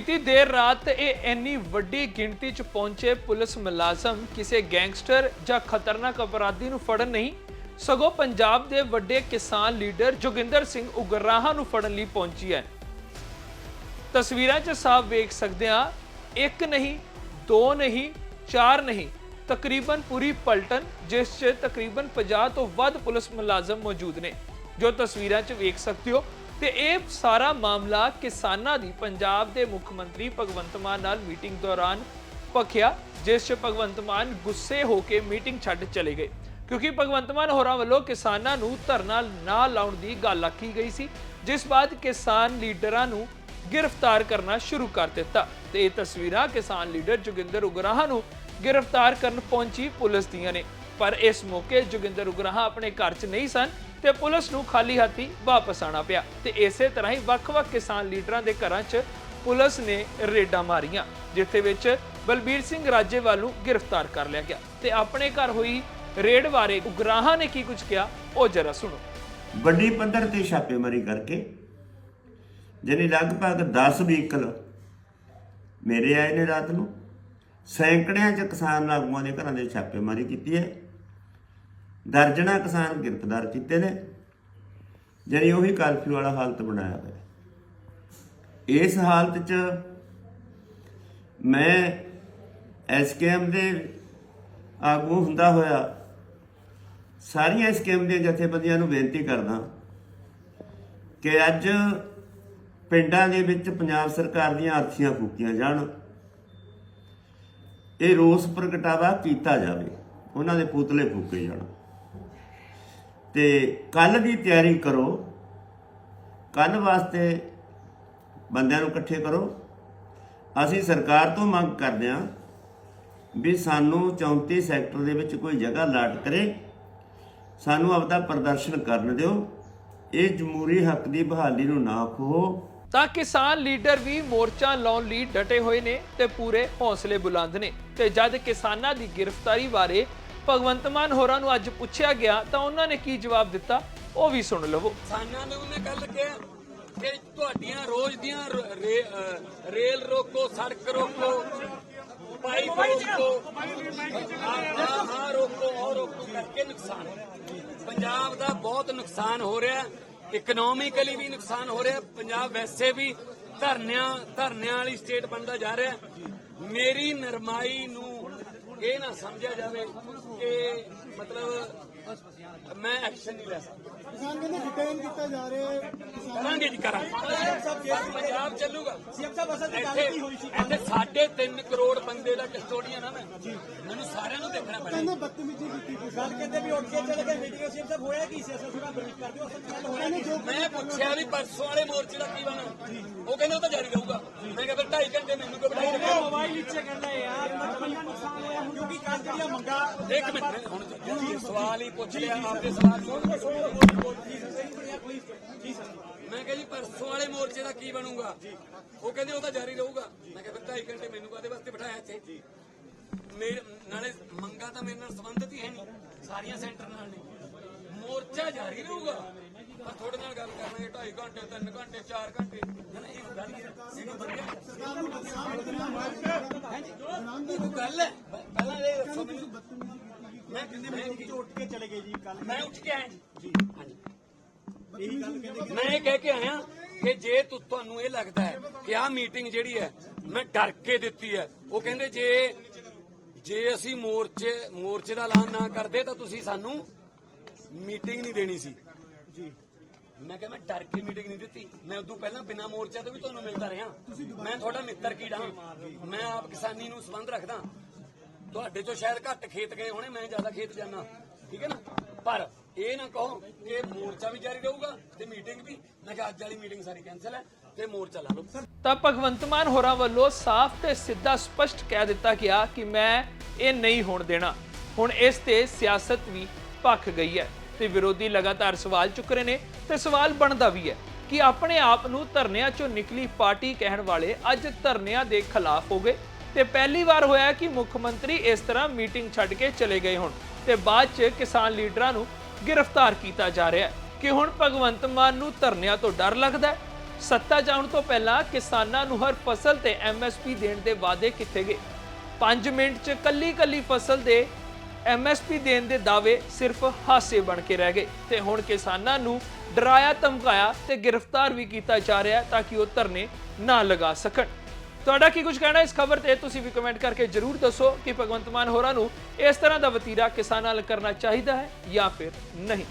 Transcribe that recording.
ਦੇਰ ਰਾਤ ਇਹ ਇੰਨੀ ਵੱਡੀ ਗਿਣਤੀ 'ਚ ਪਹੁੰਚੇ ਪੁਲਿਸ ਮੁਲਾਜ਼ਮ ਕਿਸੇ ਗੈਂਗਸਟਰ ਜਾਂ ਖਤਰਨਾਕ ਅਪਰਾਧੀ ਨੂੰ ਫੜਨ ਨਹੀਂ, ਸਗੋਂ ਪੰਜਾਬ ਦੇ ਵੱਡੇ ਕਿਸਾਨ ਲੀਡਰ ਜੋਗਿੰਦਰ ਸਿੰਘ ਉਗਰਾਹਾਂ ਨੂੰ ਫੜਨ ਲਈ ਪਹੁੰਚੀ ਹੈ। ਤਸਵੀਰਾਂ 'ਚ ਸਾਫ਼ ਵੇਖ ਸਕਦੇ ਹਾਂ, ਇੱਕ ਨਹੀਂ, ਦੋ ਨਹੀਂ, ਚਾਰ ਨਹੀਂ, ਤਕਰੀਬਨ ਪੂਰੀ ਪਲਟਨ, ਜਿਸ 'ਚ ਤਕਰੀਬਨ 50 ਤੋਂ ਵੱਧ ਪੁਲਿਸ ਮੁਲਾਜ਼ਮ ਮੌਜੂਦ ਨੇ। ਜੋ ਤਸਵੀਰਾਂ 'ਚ ਵੇਖ ਸਕਦੇ ਹੋ ਤੇ ਇਹ ਸਾਰਾ ਮਾਮਲਾ ਕਿਸਾਨਾਂ ਦੀ, ਪੰਜਾਬ ਦੇ ਮੁੱਖ ਮੰਤਰੀ ਭਗਵੰਤ ਮਾਨ ਨਾਲ ਮੀਟਿੰਗ ਦੌਰਾਨ ਭਖਿਆ, ਜਿਸ 'ਚ ਭਗਵੰਤ ਮਾਨ ਗੁੱਸੇ ਹੋ ਕੇ ਮੀਟਿੰਗ ਛੱਡ ਚਲੇ ਗਏ। ਕਿਉਂਕਿ ਭਗਵੰਤ ਮਾਨ ਹੋਰਾਂ ਵੱਲੋਂ ਕਿਸਾਨਾਂ ਨੂੰ ਧਰਨਾ ਨਾ ਲਾਉਣ ਦੀ ਗੱਲ ਆਖੀ ਗਈ ਸੀ, ਜਿਸ ਬਾਅਦ ਕਿਸਾਨ ਲੀਡਰਾਂ ਨੂੰ ਗ੍ਰਿਫਤਾਰ ਕਰਨਾ ਸ਼ੁਰੂ ਕਰ ਦਿੱਤਾ। ਤੇ ਇਹ ਤਸਵੀਰਾਂ ਕਿਸਾਨ ਲੀਡਰ ਜੋਗਿੰਦਰ ਉਗਰਾਹਾਂ ਨੂੰ ਗ੍ਰਿਫਤਾਰ ਕਰਨ ਪਹੁੰਚੀ ਪੁਲਿਸ ਦੀਆਂ ਨੇ। ਪਰ ਇਸ ਮੌਕੇ ਜੋਗਿੰਦਰ ਉਗਰਾਹਾਂ ਆਪਣੇ ਘਰ 'ਚ ਨਹੀਂ ਸਨ ਤੇ ਪੁਲਿਸ ਨੂੰ ਖਾਲੀ ਹੱਥੀ ਵਾਪਸ ਆਣਾ ਪਿਆ ਤੇ ਇਸੇ ਤਰ੍ਹਾਂ ਹੀ ਵੱਖ-ਵੱਖ ਕਿਸਾਨ ਲੀਡਰਾਂ ਦੇ ਘਰਾਂ 'ਚ ਪੁਲਿਸ ਨੇ ਰੇਡਾਂ ਮਾਰੀਆਂ, ਜਿੱਥੇ ਵਿੱਚ ਬਲਬੀਰ ਸਿੰਘ ਰਾਜੇਵਾਲ ਨੂੰ ਗ੍ਰਿਫਤਾਰ ਕਰ ਲਿਆ ਗਿਆ ਤੇ ਆਪਣੇ ਘਰ ਹੋਈ ਰੇਡ ਬਾਰੇ ਉਗਰਾਹਾਂ ਨੇ ਕੀ ਕੁਝ ਕਿਹਾ, ਉਹ ਜਰਾ ਸੁਣੋ। ਵੱਡੀ ਪੱਧਰ ਤੇ ਛਾਪੇਮਾਰੀ ਕਰਕੇ, ਜਿਹਨੇ ਲਗਭਗ 10 ਵਹੀਕਲ ਮੇਰੇ ਆਏ ਨੇ ਰਾਤ ਨੂੰ, ਸੈਂਕੜਿਆਂ ਚ ਕਿਸਾਨ ਆਗੂਆਂ ਦੇ ਘਰਾਂ ਦੇ ਛਾਪੇਮਾਰੀ ਕੀਤੀ ਹੈ। ਦਰਜਣਾ ਕਿਸਾਨ ਗ੍ਰਿਫਤਾਰ ਕੀਤੇ ਨੇ ਜਿਹੜੀ ਉਹੀ ਕਰਫਿਊ ਵਾਲਾ ਹਾਲਤ ਬਣਾਇਆ ਹੋਇਆ। ਇਸ ਹਾਲਤ 'ਚ ਮੈਂ ਐਸਕੇਐਮ ਦੇ ਆਗੂ ਹੁੰਦਾ ਹੋਇਆ, ਸਾਰੀਆਂ ਐਸਕੇਐਮ ਦੀਆਂ ਜਥੇਬੰਦੀਆਂ ਨੂੰ ਬੇਨਤੀ ਕਰਦਾ ਕਿ ਅੱਜ ਪਿੰਡਾਂ ਦੇ ਵਿੱਚ ਪੰਜਾਬ ਸਰਕਾਰ ਦੀਆਂ ਅਰਥੀਆਂ ਫੂਕੀਆਂ ਜਾਣ। ਇਹ ਰੋਸ ਪ੍ਰਗਟਾਵਾ ਕੀਤਾ ਜਾਵੇ, ਉਹਨਾਂ ਦੇ ਪੁਤਲੇ ਫੂਕੇ ਜਾਣ। ਤੇ ਕੱਲ ਦੀ ਤਿਆਰੀ ਕਰੋ। ਕੱਲ ਵਾਸਤੇ ਬੰਦਿਆਂ ਨੂੰ ਇਕੱਠੇ ਕਰੋ। ਅਸੀਂ ਸਰਕਾਰ ਤੋਂ ਮੰਗ ਕਰਦੇ ਹਾਂ ਵੀ ਸਾਨੂੰ 34 ਸੈਕਟਰ ਦੇ ਵਿੱਚ ਕੋਈ ਜਗ੍ਹਾ ਲਾਟ ਕਰੇ। ਸਾਨੂੰ ਆਪਦਾ ਪ੍ਰਦਰਸ਼ਨ ਕਰਨ ਦਿਓ। ਇਹ ਜਮਹੂਰੀ ਹੱਕ ਦੀ ਬਹਾਲੀ ਨੂੰ ਨਾ ਖੋਹੋ। ਤਾਂ ਕਿਸਾਨ ਲੀਡਰ ਵੀ ਮੋਰਚਾ ਲਾਉਣ ਲਈ ਡਟੇ ਹੋਏ ਨੇ ਤੇ ਪੂਰੇ ਹੌਸਲੇ ਬੁਲੰਦ ਨੇ। ਤੇ ਜਦ ਕਿਸਾਨਾਂ ਦੀ ਗ੍ਰਿਫਤਾਰੀ ਬਾਰੇ ਭਗਵੰਤ ਮਾਨ ਹੋਰਾਂ ਨੂੰ ਅੱਜ ਪੁੱਛਿਆ ਗਿਆ ਤਾਂ ਉਹਨਾਂ ਨੇ ਕੀ ਜਵਾਬ ਦਿੱਤਾ? ਉਹ ਵੀ ਸੁਣ ਲਵੋ। ਕਿਸਾਨਾਂ ਨੂੰ ਉਹਨੇ ਕੱਲ ਕਿਹਾ ਕਿ ਤੁਹਾਡੀਆਂ ਰੋਜ਼ ਦੀਆਂ ਰੇਲ ਰੋਕੋ, ਸੜਕ ਰੋਕੋ, ਪਾਈਪ ਰੋਕੋ ਹਾਂ ਰੋਕੋ, ਉਹ ਰੋਕੋ ਕਰਕੇ ਨੁਕਸਾਨ ਪੰਜਾਬ ਦਾ ਬਹੁਤ ਨੁਕਸਾਨ ਹੋ ਰਿਹਾ ਇਕਨੋਮਿਕਲੀ ਵੀ ਨੁਕਸਾਨ ਹੋ ਰਿਹਾ, ਪੰਜਾਬ ਵੈਸੇ ਵੀ ਧਰਨਿਆਂ ਧਰਨਿਆਂ ਵਾਲੀ ਸਟੇਟ ਬਣਦਾ ਜਾ ਰਿਹਾ। ਮੇਰੀ ਨਰਮਾਈ ਨੂੰ ਇਹ ਨਾ ਸਮਝਿਆ ਜਾਵੇ ਕਿ ਮਤਲਬ ਮੈਂ ਐਕਸ਼ਨ ਨਹੀਂ ਲੈ ਸਕਦਾ। ਕਿਸਾਨ ਕਹਿੰਦੇ ਡਿਟੇਨ ਕੀਤਾ ਜਾ ਰਿਹਾ ਹੈ। ਕਰਾਂਗੇ ਜੀ ਕਰਾਂਗੇ। ਪੰਜਾਬ ਚੱਲੂਗਾ। ਸੀਐਮ ਸਾਹਿਬ ਅਸਲ ਚ ਗੱਲ ਕੀ ਹੋਈ ਸੀ ਇੱਥੇ ਸਾਢੇ 3 ਕਰੋੜ ਬੰਦੇ ਦਾ ਕਸਟੋਡੀਅਨ ਆ ਮੈਂ। ਮੈਨੂੰ ਸਾਰਿਆਂ ਨੂੰ ਦੇਖਣਾ ਪੈਣਾ। ਕਹਿੰਦੇ ਬਦਤਮੀਜ਼ੀ ਕੀਤੀ ਗੱਲ ਕਹਿੰਦੇ ਵੀ ਉੱਠ ਕੇ ਚਲੇ ਗਏ ਮੀਟਿੰਗ ਸੀਐਮ ਸਾਹਿਬ ਹੋਇਆ ਕੀ ਸੀ? ਅਸਲ ਥੋੜਾ ਬਰੀਫ ਕਰ ਦਿਓ ਅਸਲ ਗੱਲ ਹੋਇਆ ਨਹੀਂ ਜੋ ਮੈਂ ਪੁੱਛਿਆ ਵੀ ਪਰਸੋਂ ਵਾਲੇ ਮੋਰਚੇ ਦਾ ਕੀ ਬਣਾ ਉਹ ਕਹਿੰਦੇ ਉਹ ਤਾਂ ਜਾਰੀ ਰਹੂਗਾ। ਮੈਂ ਕਿਹਾ ਫਿਰ 2.5 ਘੰਟੇ ਮੈਨੂੰ ਕਿਉਂ ਬਿਠਾਈ ਰੱਖਿਆ? ਮੋਬਾਈਲ ਵਿੱਚ ਕਹਿੰਦਾ ਯਾਰ ਮਤਲਬ ਨੁਕਸਾਨ ਹੋਇਆ ਕਿਉਂਕਿ ਕੱਲ ਜਿਹੜੀਆਂ ਮੰਗਾ ਇੱਕ ਮਿੰਟ ਹੁਣ ਜੀ ਸਵਾਲ ਹੀ ਪੁੱਛ ਲਿਆ ਆਪਦੇ ਸਵਾਲ ਮੈਂ ਕਿਹਾ ਜੀ ਪਰਸੋਂ ਵਾਲੇ ਮੋਰਚੇ ਦਾ ਕੀ ਬਣੂਗਾ ਉਹ ਕਹਿੰਦੇ ਉਹ ਤਾਂ ਜਾਰੀ ਰਹੂਗਾ ਮੈਂ ਕਿਹਾ ਫਿਰ 2.5 ਘੰਟੇ ਮੈਨੂੰ ਕਾਦੇ ਵਾਸਤੇ ਬਿਠਾਇਆ ਇੱਥੇ ਮੇਰੇ ਨਾਲੇ ਮੰਗਾ ਤਾਂ ਮੇਰੇ ਨਾਲ ਸੰਬੰਧਿਤ ਹੀ ਹੈ ਨਹੀਂ ਸਾਰੀਆਂ ਸੈਂਟਰ ਨਾਲ ਨੇ ਮੋਰਚਾ ਜਾਰੀ ਰਹੂਗਾ ਪਰ ਤੁਹਾਡੇ ਨਾਲ ਗੱਲ ਕਰਨਾਂਗੇ 2.5 ਘੰਟੇ 3 ਘੰਟੇ 4 ਘੰਟੇ। ਨਾ ਨਾ ਇਹ ਗੱਲ ਹੀ। ਹੈ। ਇਹਨੂੰ ਵਧੀਆ ਇਹ ਗੱਲ ਹੈ ਪਹਿਲਾਂ ਇਹ ਦੱਸੋ ਮੈਨੂੰ ਮੈਂ ਕਹਿੰਦੇ ਮੈਂ ਉੱਠ ਕੇ ਚਲੇ ਗਏ ਜੀ ਕੱਲ ਮੈਂ ਉੱਠ ਕੇ ਆਇਆ ਜੀ। ਹਾਂਜੀ। ਮੈਂ ਇਹ ਕਹਿ ਕੇ ਆਇਆ ਕਿ ਜੇ ਤੁਹਾਨੂੰ ਇਹ ਲੱਗਦਾ ਹੈ ਕਿ ਆਹ ਮੀਟਿੰਗ ਜਿਹੜੀ ਹੈ ਮੈਂ ਡਰ ਕੇ ਦਿੱਤੀ ਹੈ। ਉਹ ਕਹਿੰਦੇ ਜੇ ਜੇ ਅਸੀਂ ਮੋਰਚੇ ਮੋਰਚੇ ਦਾ ਐਲਾਨ ਨਾ ਕਰਦੇ ਤਾਂ ਤੁਸੀਂ ਸਾਨੂੰ ਮੀਟਿੰਗ ਨਹੀਂ ਦੇਣੀ ਸੀ। ਜੀ। ਮੈਂ ਕਿਹਾ ਮੈਂ ਡਰ ਕੇ ਮੀਟਿੰਗ ਨਹੀਂ ਦਿੱਤੀ। ਮੈਂ ਉਦੋਂ ਪਹਿਲਾਂ ਬਿਨਾਂ ਮੋਰਚਾ ਤੋਂ ਵੀ ਤੁਹਾਨੂੰ ਮਿਲਦਾ ਰਿਹਾ। ਮੈਂ ਤੁਹਾਡਾ ਮਿੱਤਰ ਕੀੜਾ ਮੈਂ ਆਪ ਕਿਸਾਨੀ ਨੂੰ ਸੰਬੰਧ ਰੱਖਦਾ। ਤੁਹਾਡੇ ਚੋਂ ਸ਼ਾਇਦ ਘੱਟ ਖੇਤ ਗਏ ਹੋਣੇ, ਮੈਂ ਜ਼ਿਆਦਾ ਖੇਤ ਜਾਣਾ ਠੀਕ ਹੈ ਨਾ? ਪਰ ਇਹ ਨਾ ਕਹੋ ਕਿ ਮੋਰਚਾ ਵੀ ਜਾਰੀ ਰਹੂਗਾ ਤੇ ਮੀਟਿੰਗ ਵੀ। ਮੈਂ ਕਿਹਾ ਅੱਜ ਵਾਲੀ ਮੀਟਿੰਗ ਸਾਰੀ ਕੈਨਸਲ ਹੈ ਤੇ ਮੋਰਚਾ ਲਾ ਲਓ। ਤਾਂ ਭਗਵੰਤ ਮਾਨ ਹੋਰਾਂ ਵੱਲੋਂ ਸਾਫ਼ ਤੇ ਸਿੱਧਾ ਸਪਸ਼ਟ ਕਹਿ ਦਿੱਤਾ ਗਿਆ ਕਿ ਮੈਂ ਇਹ ਨਹੀਂ ਹੋਣ ਦੇਣਾ। ਹੁਣ ਇਸ ਤੇ ਸਿਆਸਤ ਵੀ ਭੱਖ ਗਈ ਹੈ। ਤੇ ਵਿਰੋਧੀ ਲਗਾਤਾਰ ਸਵਾਲ ਚੁੱਕ ਰਹੇ ਨੇ ਤੇ ਸਵਾਲ ਬਣਦਾ ਵੀ ਹੈ ਕਿ ਆਪਣੇ ਆਪ ਨੂੰ ਧਰਨਿਆਂ ਚੋਂ ਨਿਕਲੀ ਪਾਰਟੀ ਕਹਿਣ ਵਾਲੇ ਅੱਜ ਧਰਨਿਆਂ ਦੇ ਖਿਲਾਫ ਹੋ ਗਏ ਤੇ ਪਹਿਲੀ ਵਾਰ ਹੋਇਆ ਕਿ ਮੁੱਖ ਮੰਤਰੀ ਇਸ ਤਰ੍ਹਾਂ ਮੀਟਿੰਗ ਛੱਡ ਕੇ ਚਲੇ ਗਏ ਹੁਣ ਤੇ ਬਾਅਦ 'ਚ ਕਿਸਾਨ ਲੀਡਰਾਂ ਨੂੰ ਗ੍ਰਿਫਤਾਰ ਕੀਤਾ ਜਾ ਰਿਹਾ ਹੈ ਕਿ ਹੁਣ ਭਗਵੰਤ ਮਾਨ ਨੂੰ ਧਰਨਿਆਂ ਤੋਂ ਡਰ ਲੱਗਦਾ ਹੈ? ਸੱਤਾ ਜਾਣ ਤੋਂ ਪਹਿਲਾਂ ਕਿਸਾਨਾਂ ਨੂੰ ਹਰ ਫਸਲ ਤੇ ਐਮਐਸਪੀ ਦੇਣ ਦੇ ਵਾਅਦੇ ਕੀਤੇ ਗਏ। 5 ਮਿੰਟ 'ਚ ਕੱਲੀ ਕੱਲੀ ਫਸਲ ਦੇ ਐਮਐਸਪੀ ਦੇਣ ਦੇ ਦਾਅਵੇ ਸਿਰਫ ਹਾਸੇ ਬਣ ਕੇ ਰਹਿ ਗਏ ਤੇ ਹੁਣ ਕਿਸਾਨਾਂ ਨੂੰ ਡਰਾਇਆ, ਧਮਕਾਇਆ ਤੇ ਗ੍ਰਿਫਤਾਰ ਵੀ ਕੀਤਾ ਜਾ ਰਿਹਾ ਤਾਂ ਕਿ ਉਹ ਧਰਨੇ ਨਾ ਲਗਾ ਸਕਣ। ਤੁਹਾਡਾ ਕੀ ਕੁਝ ਕਹਿਣਾ ਇਸ ਖਬਰ ਤੇ ਤੁਸੀਂ ਵੀ ਕਮੈਂਟ ਕਰਕੇ ਜਰੂਰ ਦੱਸੋ ਕਿ ਭਗਵੰਤ ਮਾਨ ਹੋਰਾਂ ਨੂੰ ਇਸ ਤਰ੍ਹਾਂ ਦਾ ਵਤੀਰਾ ਕਿਸਾਨਾਂ ਨਾਲ ਕਰਨਾ ਚਾਹੀਦਾ ਹੈ ਜਾਂ ਫਿਰ ਨਹੀਂ।